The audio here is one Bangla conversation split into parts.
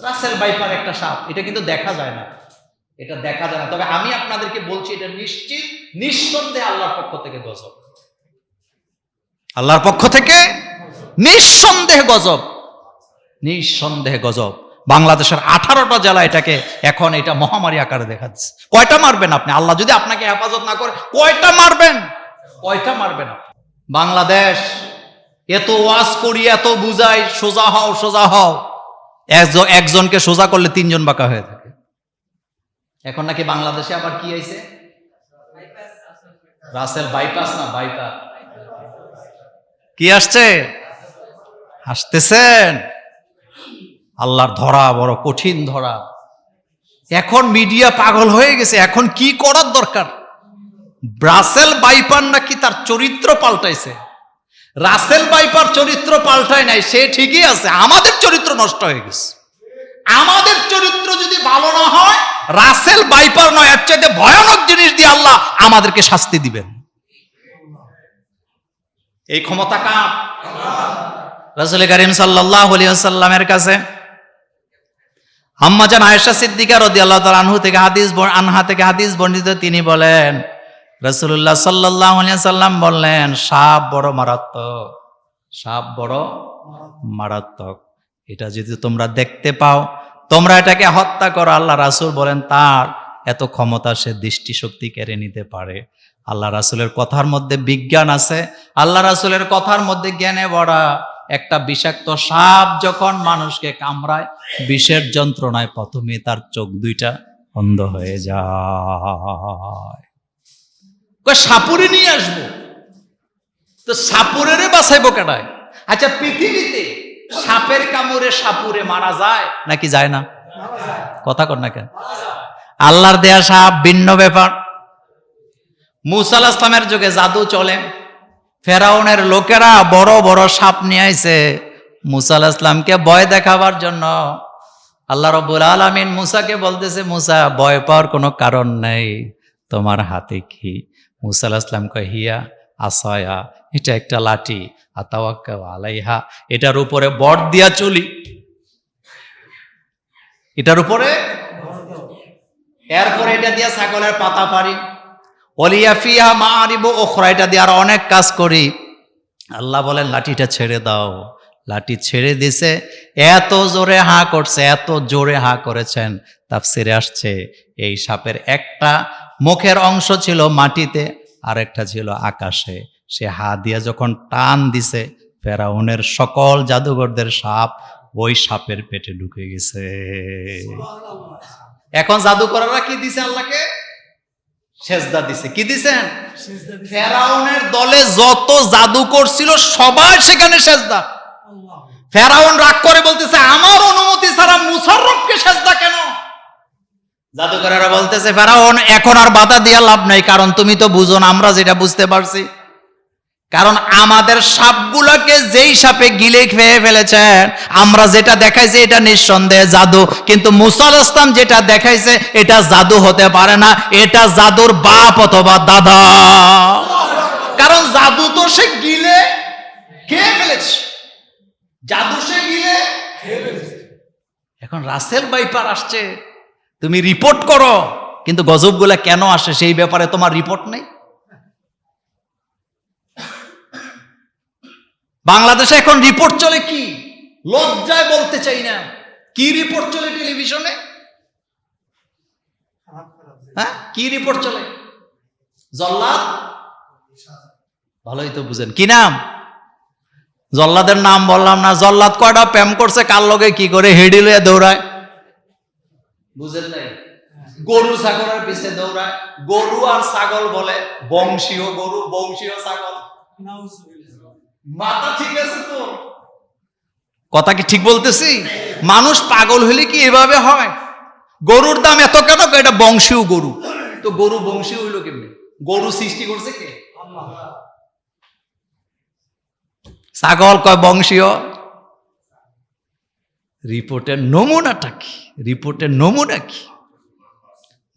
রাসেল বাইপার একটা সাপ এটা কিন্তু দেখা যায় না। এটা দেখা যায় না। তবে আমি আপনাদেরকে বলছি এটা নিশ্চিত নিঃসন্দেহে আল্লাহর পক্ষ থেকে গজব। আল্লাহর পক্ষ থেকে নিঃসন্দেহে গজব। নিঃসন্দেহে গজব। বাংলাদেশের আঠারোটা জেলা এটাকে এখন এটা মহামারী আকারে দেখাচ্ছে। কয়টা মারবেন আপনি? আল্লাহ যদি আপনাকে হেফাজত না করে কয়টা মারবেন? কয়টা মারবেন বাংলাদেশ এত ওয়াজ করি এত বুঝাই সোজা হও সোজা হও। একজনকে সোজা করলে তিনজন বাঁকা হয়ে থাকে। এখন নাকি বাংলাদেশে আবার কি আইছে? রাসেল বাইপাস না বাইপাস? কি আসছে? আসতেছেন? আল্লাহর ধরা বড় কঠিন ধরা। এখন মিডিয়া পাগল হয়ে গেছে, এখন কি করার দরকার? ব্রাসেল বাইপার নাকি তার চরিত্র পাল্টাইছে? রাসেল বাইপার চরিত্র পাল্টায় নাই, সে ঠিকই আছে, আমাদের চরিত্র নষ্ট হয়ে গেছে। আমাদের চরিত্র যদি ভালো না হয়, রাসেল বাইপার নয়, এর চাইতে ভয়ানক জিনিস দিয়ে আল্লাহ আমাদেরকে শাস্তি দিবেন। এই ক্ষমতা কার? রাসুল করিম সাল্লাহ সাল্লামের কাছে। আম্মাজান আয়েশা সিদ্দিকা রদি আল্লাহ তাল আনহু থেকে হাদিস আনহা থেকে হাদিস বর্ণিত, তিনি বলেন রসুল্লাহ সাল্লাহ সাল্লাম বললেন, সাপ বড় মারাত্মক। সাপ বড় মারাত্মক। এটা যদি তোমরা দেখতে পাও, তোমরা এটাকে হত্যা করো। আল্লাহ রাসুল বলেন, তার এত ক্ষমতা সে দৃষ্টিশক্তি কেড়ে নিতে পারে। আল্লাহ রাসুলের কথার মধ্যে বিজ্ঞান আছে। আল্লাহ রাসুলের কথার মধ্যে জ্ঞানে ভরা একটা বিষাক্ত সাপ যখন মানুষকে কামড়ায়, বিষের যন্ত্রণায় প্রথমে তার চোখ দুইটা অন্ধ হয়ে যায়। সাপুরে নিয়ে আসব। তো সাপুরেরে বাঁচাইবো কেটায় আচ্ছা পৃথিবীতে সাপের কামড়ে সাপুরে মারা যায় নাকি যায় না? কথা কর না কেন? আল্লাহর দেয়া সাপ ভিন্ন ব্যাপার। মুসা আলাহ ইসলামের যুগে জাদু চলে। ফেরাউনের লোকেরা বড় বড় সাপ নিয়ে আইছে মুসা ইসলামকে ভয় দেখাবার জন্য। আল্লাহ রব্বুল আলমিন মুসাকে বলতেছে, মুসা, ভয় পাওয়ার কোনো কারণ নেই। তোমার হাতে কি মুসা আলাহ ইসলাম কয়, হিয়া আসায়া এটা একটা লাঠি আতাওয়াক্কা আলাইহা, এটার উপরে বট দিয়া চলি। এটার উপরে? এরপরে এটা দিয়া ছাগলের পাতা পারি। অলিয়া ফিহা মা আরিব ওখরা এটা দিয়ে আর অনেক কাজ করি। আল্লাহ বলেন, লাঠিটা ছেড়ে দাও। লাঠি ছেড়ে দিছে, এত জোরে হা করছে, এত জোরে হা করেছেন, তাফসিরে আসছে, এই সাপের একটা মুখের অংশ ছিল মাটিতে আর একটা ছিল আকাশে। সে হা দিয়া যখন টান দিছে ফেরাউনের সকল জাদুঘরদের সাপ ওই সাপের পেটে ঢুকে গেছে। এখন জাদুকররা কি দিছে আল্লাহকে? সেজদা দিছে। কি দিছেন? ফেরাউনের দলে যত জাদু করছিল সবাই সেখানে সেজদা। ফেরাউন রাগ করে বলতেছে আমার অনুমতি ছাড়া মুসাররফকে সেজদা কেন? জাদুকরেরা বলতেছে, ফেরাউন, এখন আর বাধা দিয়া লাভ নাই, কারণ তুমি তো বুঝো না, আমরা যেটা বুঝতে পারছি। কারণ আমাদের সাপগুলোকে যেই সাপে গিলে খেয়ে ফেলেছেন আমরা যেটা দেখাইছি এটা নিঃসন্দেহে জাদু। কিন্তু মুসাল ইসলাম যেটা দেখাইছে, এটা জাদু হতে পারে না, এটা জাদুর বাপ অথবা দাদা। কারণ জাদু তো সে গিলে খেয়ে ফেলেছে। জাদু সে গিলে খেয়ে ফেলেছে। এখন রাসেল বাইপার আসছে। তুমি রিপোর্ট করো, কিন্তু গজবগুলা কেন আসে? সেই ব্যাপারে তোমার রিপোর্ট নেই। বাংলাদেশে এখন রিপোর্ট চলে কি? লজ্জায় বলতে চাই না। কি রিপোর্ট চলে টেলিভিশনে হ্যাঁ কি রিপোর্ট চলে? জল্লাদ? ভালোই তো বুঝেন। কি নাম? জল্লাদের নাম বললাম না। জল্লাদ কয়টা প্রেম করছে? কার লগে কি করে হেডি লয়ে দৌড়ায়? বুঝেন নাই? গরু ছাগলের পিছে দৌড়ায়। গরু আর ছাগল বলে বংশীয় গরু বংশীয় ছাগল। মাথা ঠিক আছে তো? কথা কি ঠিক বলতেছি? মানুষ পাগল হলে কি এভাবে হয়? গরুর দাম এত কেন? এটা বংশীয় গরু। তো গরু বংশীয় হইল কেমনি? গরু সৃষ্টি করছে কে? ছাগল কয় বংশীয়? রিপোর্টের নমুনাটা কি? রিপোর্টের নমুনা কি?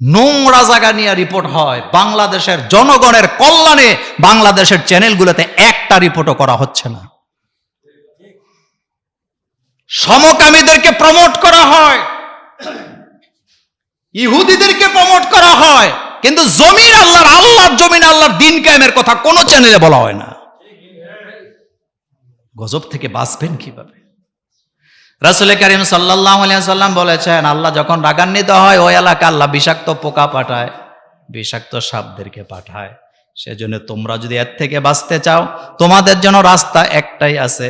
নোংরা জায়গা নিয়ে রিপোর্ট হয়। বাংলাদেশের জনগণের কল্যাণে বাংলাদেশের চ্যানেলগুলোতে একটা রিপোর্টও করা হচ্ছে না। সমকামীদেরকে প্রমোট করা হয়। ইহুদিদেরকে প্রমোট করা হয়। কিন্তু জমিন আল্লাহর আল্লাহর জমিন, আল্লাহর দিন কায়েমের কথা কোনো চ্যানেলে বলা হয় না। গজব থেকে বাঁচবেন কীভাবে? রাসুল করিম সাল্লাহ সাল্লাম বলেছেন, আল্লাহ যখন রাগান্বিত হয়, ওই এলাকা আল্লাহ বিষাক্ত পোকা পাঠায়, বিষাক্ত সাপদেরকে পাঠায়। সেজন্য তোমরা যদি এর থেকে বাঁচতে চাও, তোমাদের জন্য রাস্তা একটাই আছে,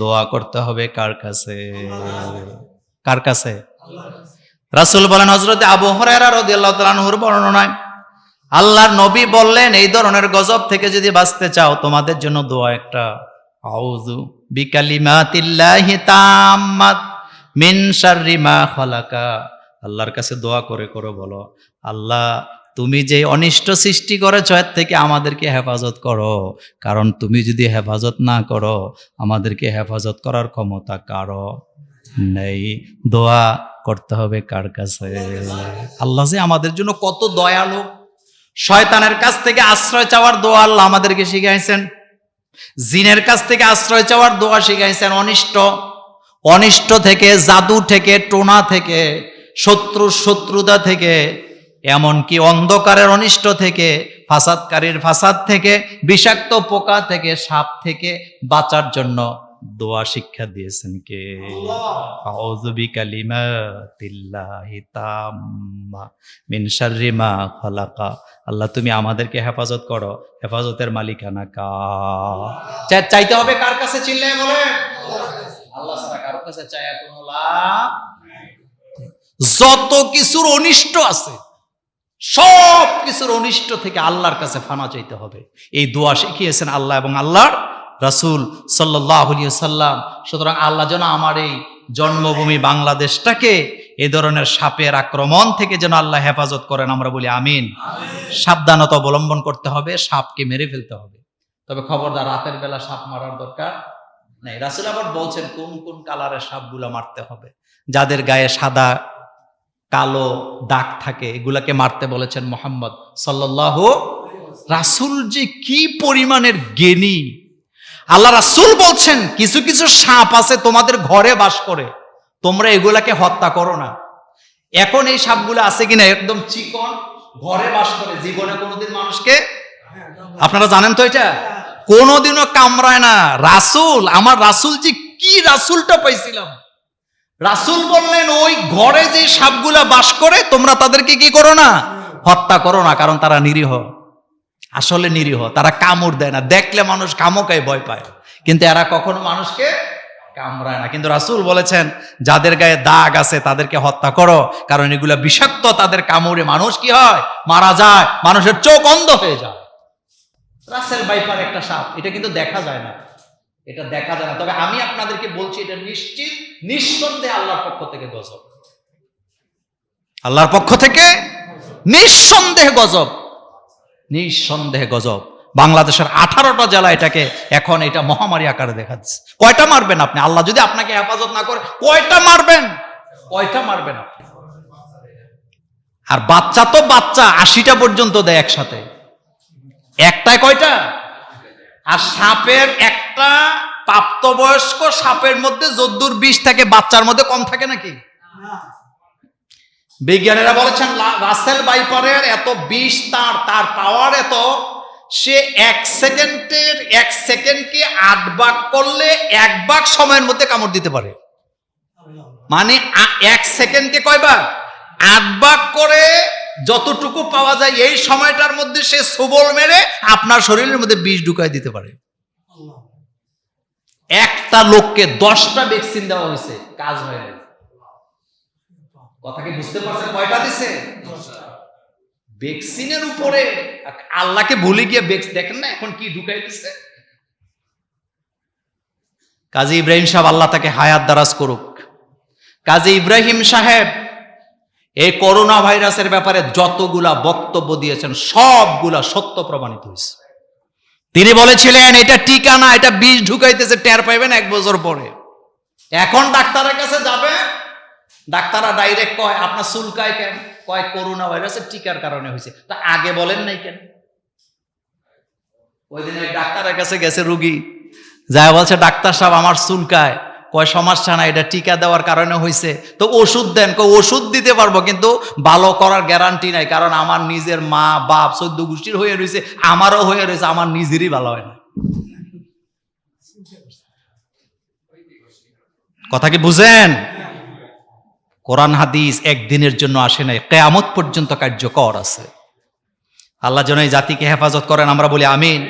দোয়া করতে হবে কার কাছে? কার কাছে? রাসুল বলেন হজরত আবু আনহুর বর্ণনায়, আল্লাহর নবী বললেন, এই ধরনের গজব থেকে যদি বাঁচতে চাও, তোমাদের জন্য দোয়া একটা। আউযু মিন আল্লাহর কাছে দোয়া করে করো, বলো, আল্লাহ, তুমি যে অনিষ্ট সৃষ্টি করেছ, এর থেকে আমাদেরকে হেফাজত করো। কারণ তুমি যদি হেফাজত না করো, আমাদেরকে হেফাজত করার ক্ষমতা কারও নেই। দোয়া করতে হবে কার কাছে? আল্লাহ যে আমাদের জন্য কত দয়ালু। শয়তানের কাছ থেকে আশ্রয় চাওয়ার দোয়া আল্লাহ আমাদেরকে শিখাইছেন। জিনের কাছ থেকে আশ্রয় চাওয়ার দোয়া শিখাইছেন, অনিষ্ট। অনিষ্ট থেকে, জাদু থেকে, টোনা থেকে, শত্রু শত্রুতা থেকে, এমনকি অন্ধকারের অনিষ্ট থেকে, ফাসাদকারীর ফাসাদ থেকে, বিষাক্ত পোকা থেকে, সাপ থেকে বাঁচার জন্য। দোয়া শিক্ষা দিয়েছেন কে? আউযু বিকালিমাতিল্লাহি তাম্মা মিন শাররি মা খালাকা। আল্লাহ, তুমি আমাদেরকে হেফাজত করো। হেফাজতের মালিকানা কা চাইতে হবে কার কাছে চিল্লে বলে আল্লাহ ছাড়া কারোর কাছে চায়া কোনো লাভ যত কিছুর অনিষ্ট আছে সব কিছুর অনিষ্ট থেকে আল্লাহর কাছে ফানা চাইতে হবে। এই দোয়া শিখিয়েছেন আল্লাহ এবং আল্লাহর রাসূল সাল্লাহ সাল্লাম সুতরাং আল্লাহ যেন আমার এই জন্মভূমি বাংলাদেশটাকে এ ধরনের সাপের আক্রমণ থেকে যেন আল্লাহ হেফাজত করেন, আমরা বলি আমিন। সাবধানতা অবলম্বন করতে হবে, সাপকে মেরে ফেলতে হবে। তবে খবরদার, রাতের বেলা সাপ মারার দরকার নেই। রাসুল আবার বলছেন, কোন কোন কালারের সাপগুলো মারতে হবে? যাদের গায়ে সাদা, কালো দাগ থাকে, এগুলাকে মারতে বলেছেন মোহাম্মদ সাল্লাহ রাসুল যে কি পরিমাণের জ্ঞানী আল্লাহ রাসুল বলছেন, কিছু কিছু সাপ আছে তোমাদের ঘরে বাস করে। তোমরা এগুলাকে হত্যা করো না। এখন এই সাপগুলো আছে কিনা একদম চিকন, ঘরে বাস করে, জীবনে কোনোদিন মানুষকে? আপনারা জানেন তো এটা? কোনোদিনও কামড়ায় না। রাসুল, আমার রাসুল যে কি রাসুলটা পাইছিলাম? রাসুল বললেন, ওই ঘরে যে সাপগুলা বাস করে, তোমরা তাদেরকে কি করো না? হত্যা করো না, কারণ তারা নিরীহ। আসলে নিরীহ, তারা কামড় দেয় না। দেখলে মানুষ কামকায় ভয় পায়। কিন্তু এরা কখনো মানুষকে কামড়ায় না। কিন্তু রাসুল বলেছেন, যাদের গায়ে দাগ আছে তাদেরকে হত্যা করো। কারণ এগুলা বিষাক্ত, তাদের কামড়ে মানুষ কি হয়? মারা যায়। মানুষের চোখ অন্ধ হয়ে যায়। রাসেল বাইপার একটা সাপ। এটা কিন্তু দেখা যায় না। এটা দেখা যায় না। তবে আমি আপনাদেরকে বলছি, এটা নিশ্চিত, নিঃসন্দেহে আল্লাহর পক্ষ থেকে গজব। আল্লাহর পক্ষ থেকে নিঃসন্দেহে গজব। নিঃসন্দেহে গজব। বাংলাদেশের আঠারোটা জেলা এটাকে এখন এটা মহামারী আকারে দেখাচ্ছে। কয়টা মারবেন আপনি? আল্লাহ যদি আপনাকে হেফাজত না করে, কয়টা মারবেন? কয়টা মারবেন আপনি? আর বাচ্চা তো বাচ্চা, আশিটা পর্যন্ত দেয় একসাথে। একটায় কয়টা? আর সাপের একটা প্রাপ্তবয়স্ক সাপের মধ্যে যদ্দুর বিষ থাকে, বাচ্চার মধ্যে কম থাকে নাকি? বিজ্ঞানীরা বলেছেন রাসেল বাইপারের এত বিষ তার তার পাওয়ার এত সে এক সেকেন্ডের এক সেকেন্ডকে আট ভাগ করলে এক ভাগ সময়ের মধ্যে কামড় দিতে পারে। মানে এক সেকেন্ডকে কয়বার আট ভাগ করে যতটুকু পাওয়া যায় এই সময়টার মধ্যে সে সুবল মেরে আপনার শরীরের মধ্যে বিষ ঢুকাই দিতে পারে। একটা লোককে দশটা ভ্যাকসিন দেওয়া হয়েছে কাজ হয়ে গেছে কথা কি বুঝতে পারছেন? কয়টা দিছে? ভ্যাকসিনের উপরে আল্লাহকে ভুলে গিয়ে দেখেন না এখন কি ঢুকাই দিছে কাজী ইব্রাহিম সাহেব, আল্লাহ তাকে হায়াত দারাজ করুক। কাজী ইব্রাহিম সাহেব, এই করোনা ভাইরাসের ব্যাপারে যতগুলা বক্তব্য দিয়েছেন, সবগুলা সত্য প্রমাণিত হয়েছে। তিনি বলেছিলেন, এটা টিকা না এটা বিষ ঢুকাইতেছে, টের পাইবেন এক বছর পরে। এখন ডাক্তারের কাছে যাবে ডাক্তাররা ডাইরেক্ট কয়, আপনার চুলকায় কেন? কয়, করোনা ভাইরাসের টিকার কারণে হয়েছে। তা আগে বলেন নাই কেন? ওই দিন এক ডাক্তারের কাছে গেছে রুগী। যা বলছে, ডাক্তার সাহেব, আমার চুলকায়। কয় সমস্যা না, এটা টিকা দেওয়ার কারণে হয়েছে। তো ওষুধ দেন, কয়, ওষুধ দিতে পারব, কিন্তু ভালো করার গ্যারান্টি নাই, কারণ আমার নিজের মা, বাপ চোদ্দ গোষ্ঠীর হয়ে রয়েছে, আমারও হয়ে রয়েছে, আমার নিজেরই ভালো হয় না। কথা কি বুঝেন? কোরআন হাদিস একদিনের জন্য আসে নাই, কেয়ামত পর্যন্ত কার্যকর আছে। আল্লাহ যেন এই জাতিকে হেফাজত করেন, আমরা বলি আমিন।